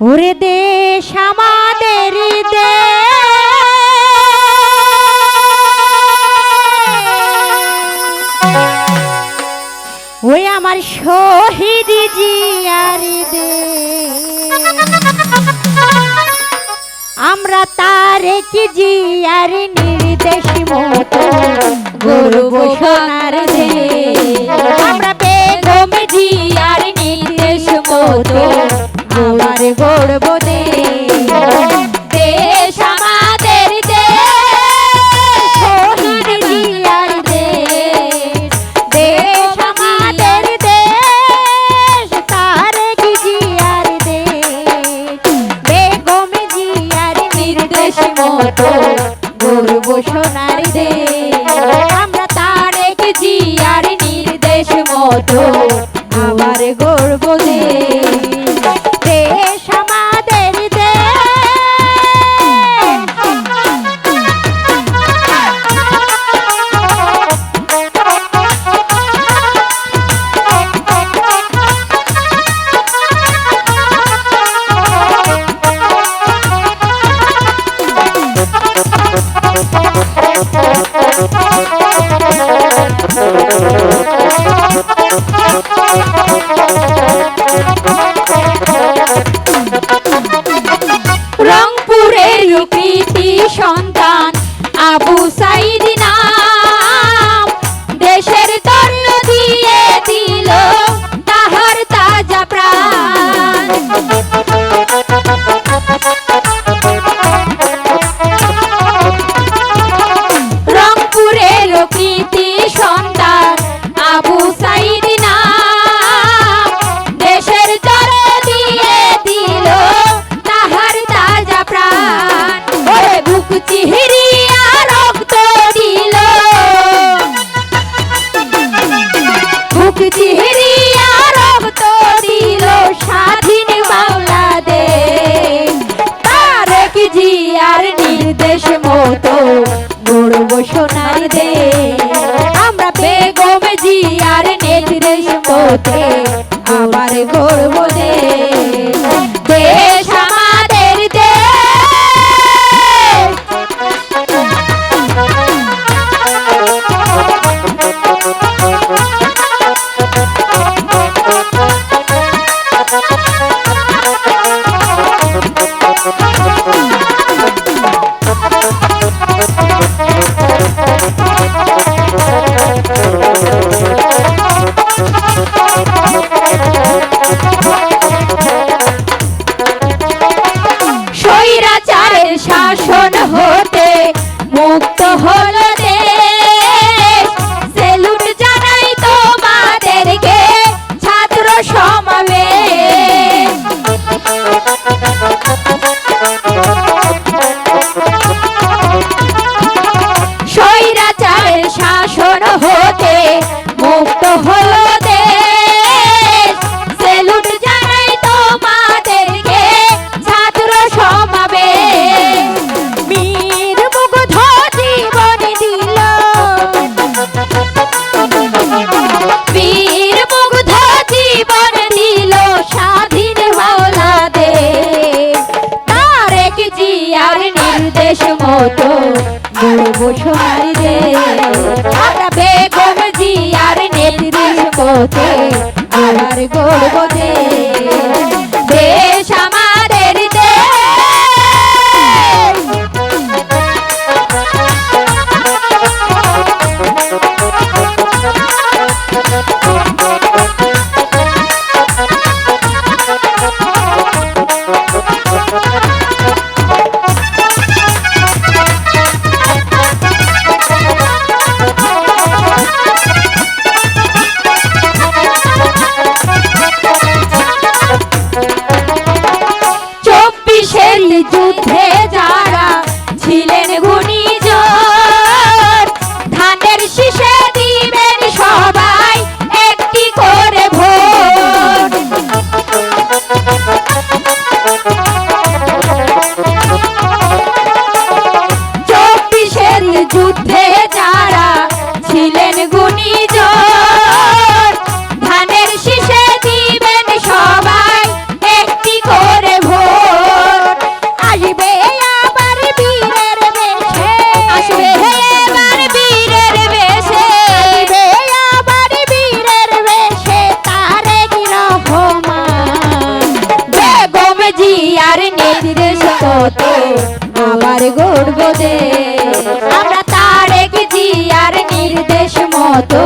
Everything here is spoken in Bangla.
ওরে দেশ আমাদের ওই আমার শহীদ জিয়ার দে আমরা তারে কি জিয়ার নির্দেশ মতো গর্ব মতো গর্ব সোনার দে আমরা তারেক জিয়ার নির্দেশ মতো রংপুরের কৃতি সন্তান। রক্ত দিল বুক চিহরিয়া রক্ত দিল স্বাধীন বাংলাদেশ। তারেক জিয়ার নির্দেশ মতো গড়ব সোনার দে আমরা বেগম জিয়ার নির্দেশ মতে শাসন হতে মুক্ত হল দেশ। ছাত্র সমাবেশ। শাসন হতে মুক্ত হল জিয়ার নির্দেশ মতো গর্ব সোনার দে আমরা বেগম জিয়ার নির্দেশ মতে Thank you. গড়ব দেশ আমরা তারেক জিয়ার নির্দেশ মতো।